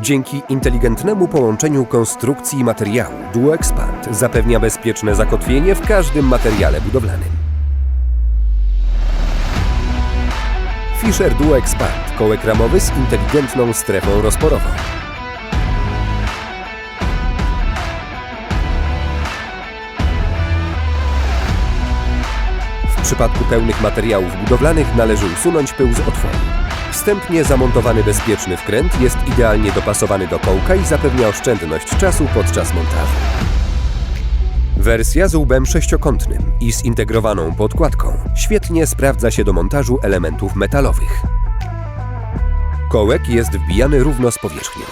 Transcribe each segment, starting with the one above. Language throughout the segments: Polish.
Dzięki inteligentnemu połączeniu konstrukcji i materiału DuoExpand zapewnia bezpieczne zakotwienie w każdym materiale budowlanym. Fisher DuoExpand kołek ramowy z inteligentną strefą rozporową. W przypadku pełnych materiałów budowlanych należy usunąć pył z otworu. Wstępnie zamontowany bezpieczny wkręt jest idealnie dopasowany do kołka i zapewnia oszczędność czasu podczas montażu. Wersja z łbem sześciokątnym i zintegrowaną podkładką świetnie sprawdza się do montażu elementów metalowych. Kołek jest wbijany równo z powierzchnią.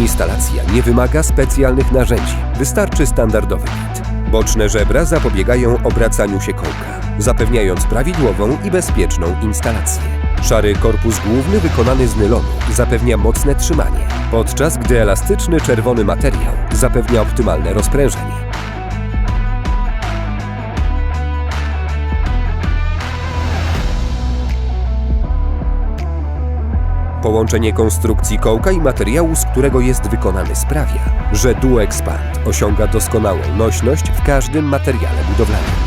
Instalacja nie wymaga specjalnych narzędzi, wystarczy standardowy bit. Boczne żebra zapobiegają obracaniu się kołka, zapewniając prawidłową i bezpieczną instalację. Szary korpus główny wykonany z nylonu zapewnia mocne trzymanie, podczas gdy elastyczny czerwony materiał zapewnia optymalne rozprężenie. Połączenie konstrukcji kołka i materiału, z którego jest wykonany sprawia, że DuoExpand osiąga doskonałą nośność w każdym materiale budowlanym.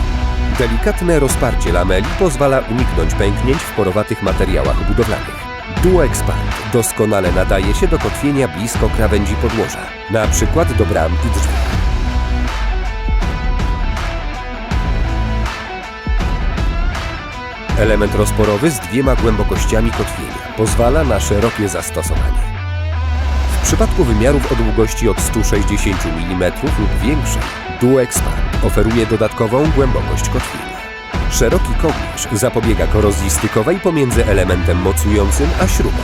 Delikatne rozparcie lameli pozwala uniknąć pęknięć w porowatych materiałach budowlanych. DuoExpand doskonale nadaje się do kotwienia blisko krawędzi podłoża, na przykład do bram i drzwi. Element rozporowy z dwiema głębokościami kotwienia pozwala na szerokie zastosowanie. W przypadku wymiarów o długości od 160 mm lub większej, DuoExpand oferuje dodatkową głębokość kotwienia. Szeroki kołnierz zapobiega korozji stykowej pomiędzy elementem mocującym a śrubą.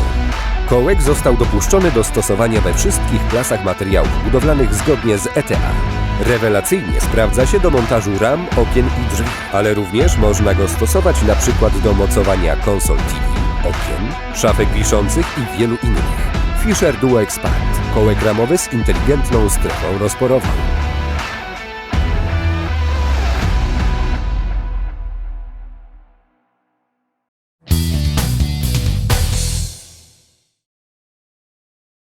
Kołek został dopuszczony do stosowania we wszystkich klasach materiałów budowlanych zgodnie z ETA. Rewelacyjnie sprawdza się do montażu ram, okien i drzwi, ale również można go stosować na przykład do mocowania konsol TV, okien, szafek wiszących i wielu innych. Fisher Duo Expand. Kołek ramowy z inteligentną strefą rozporową.